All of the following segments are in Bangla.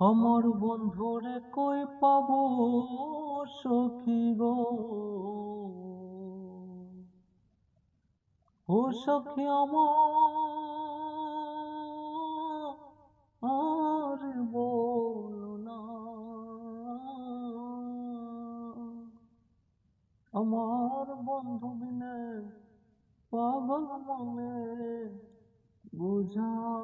আমার বন্ধুরে কই পাব সখী গো? ও সখী আমার না। আমার বন্ধু বিনে পাগল মনে বুঝা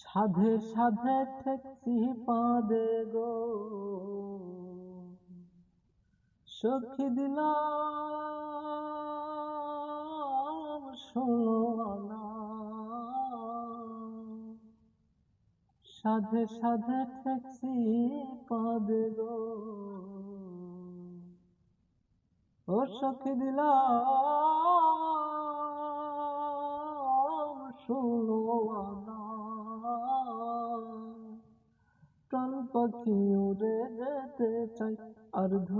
সাধে সাধে ঠেকছি পাদে গো। সখী দিলাম ষোলো আনা সাধে সাধে ঠেকছি পাদে গো। ও সখী দিলাম ষোলো আনা পাখি উড়ে যেতে চাই আর